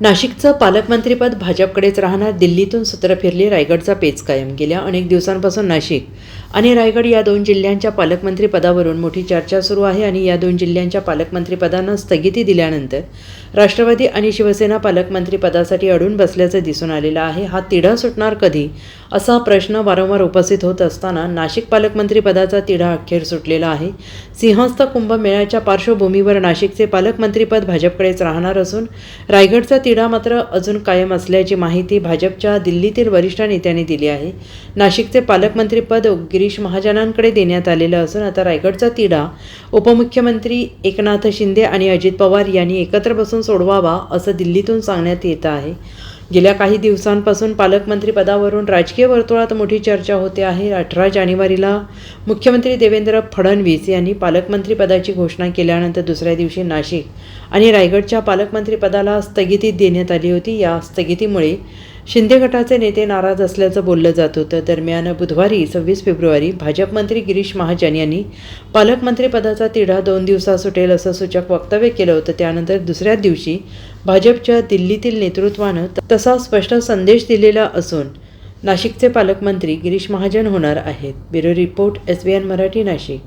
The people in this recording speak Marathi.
नाशिकचं पालकमंत्रीपद भाजपकडेच राहणार दिल्लीतून सूत्र फिरली रायगडचा पेच कायम. गेल्या अनेक दिवसांपासून नाशिक आणि रायगड या दोन जिल्ह्यांच्या पालकमंत्रीपदावरून मोठी चर्चा सुरू आहे आणि या दोन जिल्ह्यांच्या पालकमंत्रीपदांना स्थगिती दिल्यानंतर राष्ट्रवादी आणि शिवसेना पालकमंत्रीपदासाठी अडून बसल्याचं दिसून आलेलं आहे. हा तिढा सुटणार कधी? असा प्रश्न वारंवार उपस्थित होत असताना नाशिक पालकमंत्रीपदाचा तिढा अखेर सुटलेला आहे. सिंहस्थ कुंभमेळ्याच्या पार्श्वभूमीवर नाशिकचे पालकमंत्रीपद भाजपकडेच राहणार असून रायगडचा तिढा मात्र अजून कायम असल्याची माहिती भाजपच्या दिल्लीतील वरिष्ठ नेत्यांनी दिली आहे. नाशिकचे पालकमंत्रीपद गिरीश महाजनांकडे देण्यात आलेलं असून आता रायगडचा तिढा उपमुख्यमंत्री एकनाथ शिंदे आणि अजित पवार यांनी एकत्र बसून सोडवावा असं दिल्लीतून सांगण्यात येत आहे. गेल्या काही दिवसांपासून पालकमंत्रीपदावरून राजकीय वर्तुळात मोठी चर्चा होते आहे. अठरा जानेवारीला मुख्यमंत्री देवेंद्र फडणवीस यांनी पालकमंत्रीपदाची घोषणा केल्यानंतर दुसऱ्या दिवशी नाशिक आणि रायगडच्या पालकमंत्रीपदाला स्थगिती देण्यात आली होती. या स्थगितीमुळे शिंदे गटाचे नेते नाराज असल्याचं बोललं जात होतं. दरम्यान बुधवारी सव्वीस फेब्रुवारी भाजप मंत्री गिरीश महाजन यांनी पालकमंत्रीपदाचा तिढा दोन दिवसात सुटेल असं सूचक वक्तव्य केलं होतं. त्यानंतर दुसऱ्याच दिवशी भाजपच्या दिल्लीतील नेतृत्वानं तसा स्पष्ट संदेश दिलेला असून नाशिकचे पालकमंत्री गिरीश महाजन होणार आहेत. Bureau report S B N Marathi Nashik.